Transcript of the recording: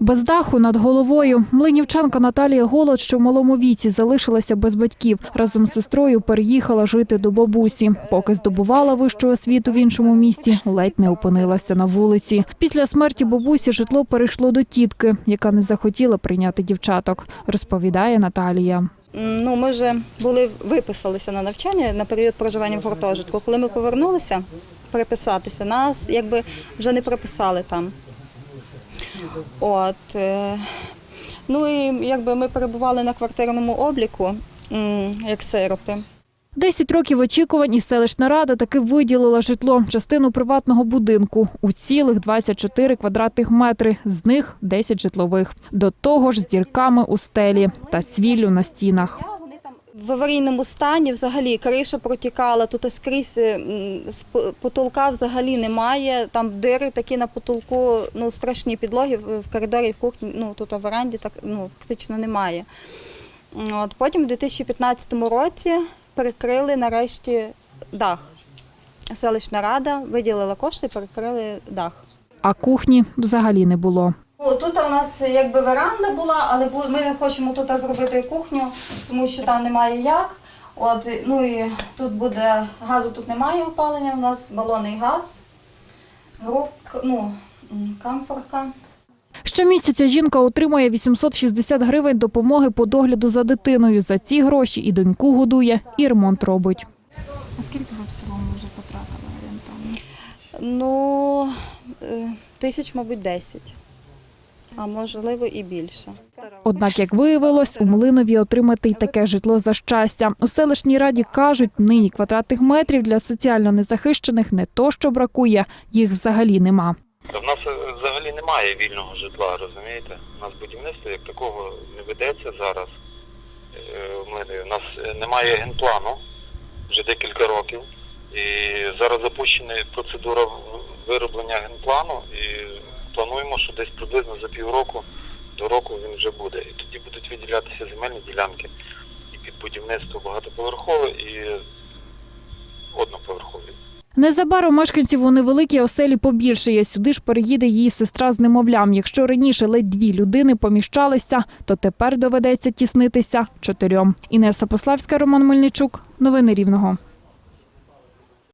Без даху над головою млинівчанка Наталія Голод, що в малому віці залишилася без батьків. Разом з сестрою переїхала жити до бабусі. Поки здобувала вищу освіту в іншому місті, ледь не опинилася на вулиці. Після смерті бабусі житло перейшло до тітки, яка не захотіла прийняти дівчаток, розповідає Наталія. Ну, ми вже були виписалися на навчання на період проживання в гуртожитку. Коли ми повернулися переписатися, нас якби вже не прописали там. От, е, ну і якби ми перебували на квартирному обліку, як сироти. Десять років очікувань і селищна рада таки виділила житло, частину приватного будинку у цілих 24 квадратних метри, з них 10 житлових. До того ж з дірками у стелі та цвіллю на стінах. В аварійному стані взагалі криша протікала, тут скрізь з потолка взагалі немає. Там дири такі на потолку, ну страшні підлоги в коридорі, в кухні, ну тут в веранді так ну фактично немає. От потім в 2015 році перекрили нарешті дах. Селищна рада виділила кошти, перекрили дах. А кухні взагалі не було. Ну, Тут у нас якби веранда була, але ми не хочемо тут зробити кухню, тому що там немає як. От, ну і тут буде газу, тут немає опалення, у нас балонний газ, грубка, ну, камфорка. Щомісяця жінка отримує 860 гривень допомоги по догляду за дитиною. За ці гроші і доньку годує, і ремонт робить. А скільки ви в цілому вже потратили орієнтовно? Ну, е, тисяч, мабуть, 10, а можливо і більше. Однак, як виявилось, у Млинові отримати й таке житло за щастя. У селищній раді кажуть, нині квадратних метрів для соціально незахищених не то, що бракує, їх взагалі нема. В нас е, взагалі немає вільного житла, розумієте? У нас будівництво як такого не ведеться зараз. Е, Млинові. У нас е, немає генплану вже декілька років. І зараз запущена процедура вироблення генплану і плануємо, що десь приблизно півроку до року він вже буде. І тоді будуть виділятися земельні ділянки і під будівництво багатоповерхове і одноповерхове. Незабаром мешканців у невеликій оселі побільшає. Сюди ж переїде її сестра з немовлям. Якщо раніше ледь дві людини поміщалися, то тепер доведеться тіснитися чотирьом. Інеса Пославська, Роман Мельничук. Новини Рівного.